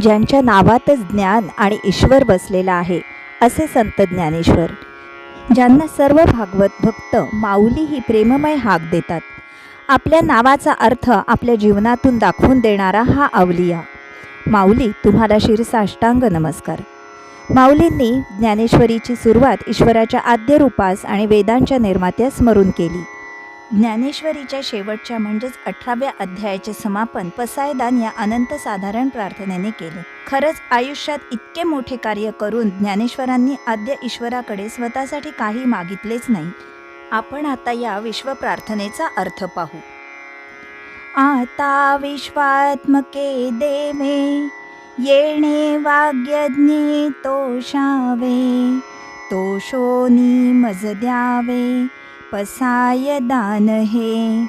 ज्यांच्या नावातच ज्ञान आणि ईश्वर बसलेला आहे असे संत ज्ञानेश्वर. ज्यांना सर्व भागवत भक्त माऊली ही प्रेममय हाक देतात. आपल्या नावाचा अर्थ आपल्या जीवनातून दाखवून देणारा हा अवलिया. माऊली तुम्हाला शिरसाष्टांग नमस्कार. माऊलींनी ज्ञानेश्वरीची सुरुवात ईश्वराच्या आद्य रूपास आणि वेदांच्या निर्मात्यास स्मरून केली. ज्ञानेश्वरीच्या शेवटच्या म्हणजेच अठराव्या अध्यायाचे समापन पसायदान या अनंत साधारण प्रार्थनेने केले. खरंच आयुष्यात इतके मोठे कार्य करून ज्ञानेश्वरांनी आद्य ईश्वराकडे स्वतःसाठी काही मागितलेच नाही. आपण आता या विश्व प्रार्थनेचा अर्थ पाहू. आता विश्वात्मके देवे येणे वाग्यज्ञे तोषावे तोषोनी मज द्यावे पसाय दान हे.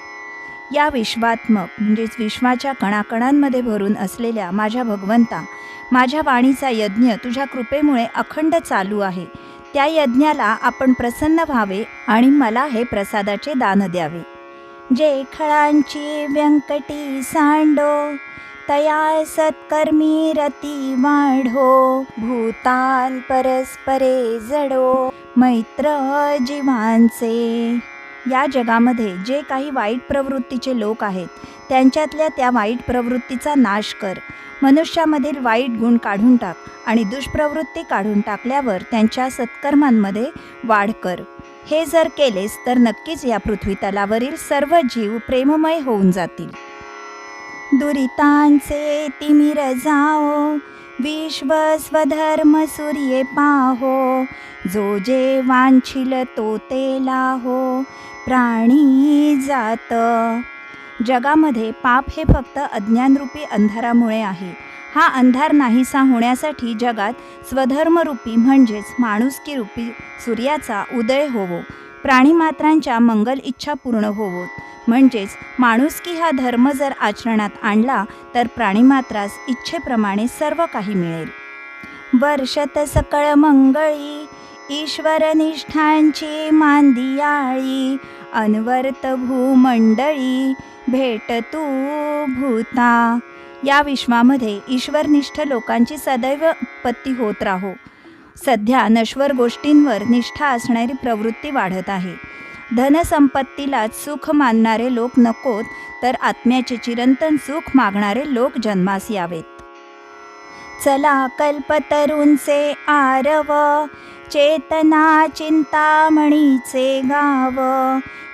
या विश्वात्मक म्हणजेच विश्वाच्या कणाकणांमध्ये भरून असलेल्या माझ्या भगवंता माझ्या वाणीचा यज्ञ तुझ्या कृपेमुळे अखंड चालू आहे. त्या यज्ञाला आपण प्रसन्न व्हावे आणि मला हे प्रसादाचे दान द्यावे. जे खळांची व्यंकटी सांडो तया सत्कर्मी रती वाढो भूतान परस्परे जडो मैत्र जीवांचे. या जगामध्ये जे काही वाईट प्रवृत्तीचे लोक आहेत त्यांच्यातल्या त्या वाईट प्रवृत्तीचा नाश कर. मनुष्यामधील वाईट गुण काढून टाक आणि दुष्प्रवृत्ती काढून टाकल्यावर त्यांच्या सत्कर्मांमध्ये वाढ कर. हे जर केलेस तर नक्कीच या पृथ्वी तलावरील सर्व जीव प्रेममय होऊन जातील. दुरितांचे तिमिर जाओ विश्व स्वधर्म सूर्ये पाहो जो जे वांछिल तो ते लाहो प्राणी जात. जगामध्ये पाप हे फक्त अज्ञानरूपी अंधारामुळे आहे. हा अंधार नाहीसा होण्यासाठी जगात स्वधर्मरूपी म्हणजेच माणुसकी रूपी सूर्याचा उदय होवो. प्राणीमात्रांच्या मंगल इच्छा पूर्ण होवोत. म्हणजेच माणुसकी हा धर्म जर आचरणात आणला तर प्राणीमात्रास इच्छेप्रमाणे सर्व काही मिळेल. वर्षत सकळ मंगळी ईश्वरनिष्ठांची मांदियाळी अनवर्त भूमंडळी भेट तू भूता. या विश्वामध्ये ईश्वरनिष्ठ लोकांची सदैव उत्पत्ती होत राहो. सध्या नश्वर गोष्टींवर निष्ठा असणारी प्रवृत्ती वाढत आहे. धनसंपत्तीला सुख मानणारे लोक नकोत तर आत्म्याचे चिरंतन सुख मागणारे लोक जन्मास यावेत. चला कल्पतरूंचे आरव चेतना चिंतामणीचे गाव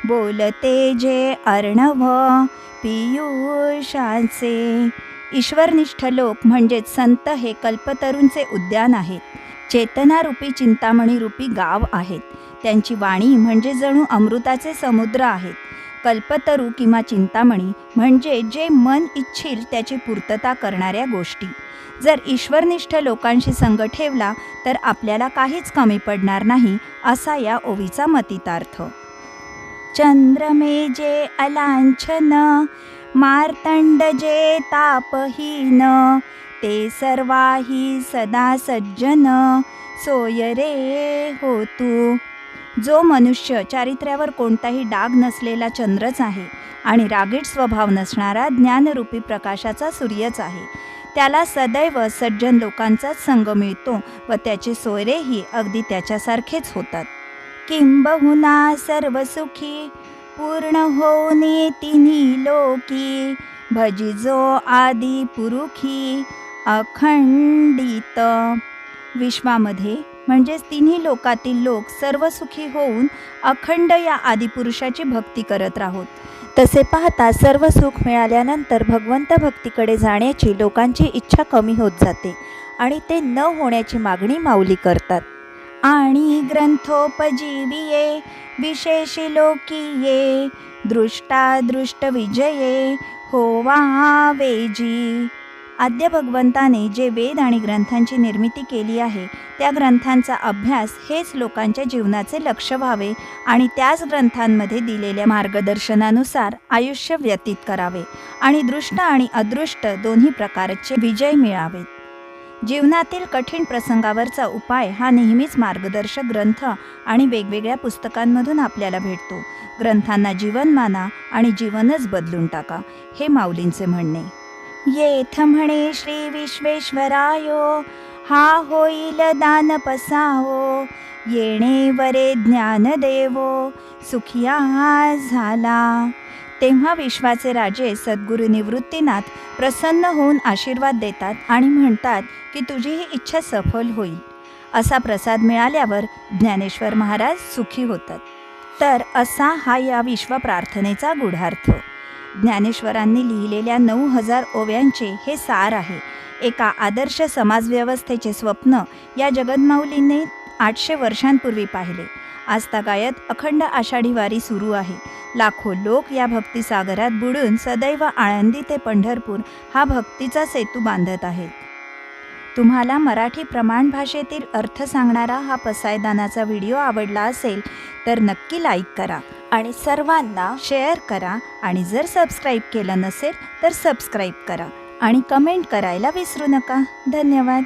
बोलते जे अर्णव पियुषाचे. ईश्वरनिष्ठ लोक म्हणजेच संत हे कल्पतरूंचे उद्यान आहेत. चेतनारूपी चिंतामणीरूपी गाव आहेत. त्यांची वाणी म्हणजे जणू अमृताचे समुद्र आहेत. कल्पतरू किंवा चिंतामणी म्हणजे जे मन इच्छिल त्याची पूर्तता करणाऱ्या गोष्टी. जर ईश्वरनिष्ठ लोकांशी संग ठेवला तर आपल्याला काहीच कमी पडणार नाही असा या ओवीचा मतितार्थ. चंद्रमे जे अलांछन मार्तंड जे तापहीन ते सर्वाही सदा सज्जन सोय रे हो तू. जो मनुष्य चारित्र्यावर कोणताही डाग नसलेला चंद्रच आहे आणि रागीट स्वभाव नसणारा ज्ञानरूपी प्रकाशाचा सूर्यच आहे. त्याला सदैव सज्जन लोकांचाच संग मिळतो व त्याचे सोयरेही अगदी त्याच्यासारखेच होतात. किंबहुना सर्व सुखी पूर्ण होणे तिन्ही लोकी भजिजो आदी पुरुखी अखंडित. विश्वामध्ये म्हणजेच तिन्ही लोकातील लोक सर्व सुखी होऊन अखंड या आदिपुरुषाची भक्ती करत राहोत. तसे पाहता सर्व सुख मिळाल्यानंतर भगवंत भक्तीकडे जाण्याची लोकांची इच्छा कमी होत जाते आणि ते न होण्याची मागणी माऊली करतात. आणि ग्रंथोपजीविये विशेषी लोकीये दृष्टा दृष्ट विजये होवा वेजी आद्य भगवंताने जे वेद आणि ग्रंथांची निर्मिती केली आहे त्या ग्रंथांचा अभ्यास हेच लोकांच्या जीवनाचे लक्ष व्हावे आणि त्याच ग्रंथांमध्ये दिलेल्या मार्गदर्शनानुसार आयुष्य व्यतीत करावे आणि दृष्ट आणि अदृष्ट दोन्ही प्रकारचे विजय मिळावेत जीवनातील कठीण प्रसंगावरचा उपाय हा नेहमीच मार्गदर्शक ग्रंथ आणि वेगवेगळ्या पुस्तकांमधून आपल्याला भेटतो. ग्रंथांना जीवन माना आणि जीवनच बदलून टाका हे माऊलींचे म्हणणे. येथ म्हणे श्री विश्वेश्वरायो हा होईल दान पसावो येणे वरे ज्ञानदेवो सुखिया झाला. तेव्हा विश्वाचे राजे सद्गुरू निवृत्तीनाथ प्रसन्न होऊन आशीर्वाद देतात आणि म्हणतात की तुझी ही इच्छा सफल होईल. असा प्रसाद मिळाल्यावर ज्ञानेश्वर महाराज सुखी होतात. तर असा हा या विश्व प्रार्थनेचा गूढार्थ. ज्ञानेश्वरांनी लिहिलेल्या नऊ हजार ओव्यांचे हे सार आहे. एका आदर्श समाजव्यवस्थेचे स्वप्न या जगन्माऊलीने आठशे वर्षांपूर्वी पाहिले. आजतागायत अखंड आषाढी वारी सुरू आहे. लाखो लोक या भक्तिसागरात बुडून सदैव आळंदी ते पंढरपूर हा भक्तीचा सेतू बांधत आहेत. तुम्हाला मराठी प्रमाण भाषेतील अर्थ सांगणारा हा पसायदानाचा व्हिडिओ आवडला असेल तर नक्की लाईक करा आणि सर्वांना शेअर करा आणि जर सबस्क्राईब केलं नसेल तर सबस्क्राईब करा आणि कमेंट करायला विसरू नका. धन्यवाद.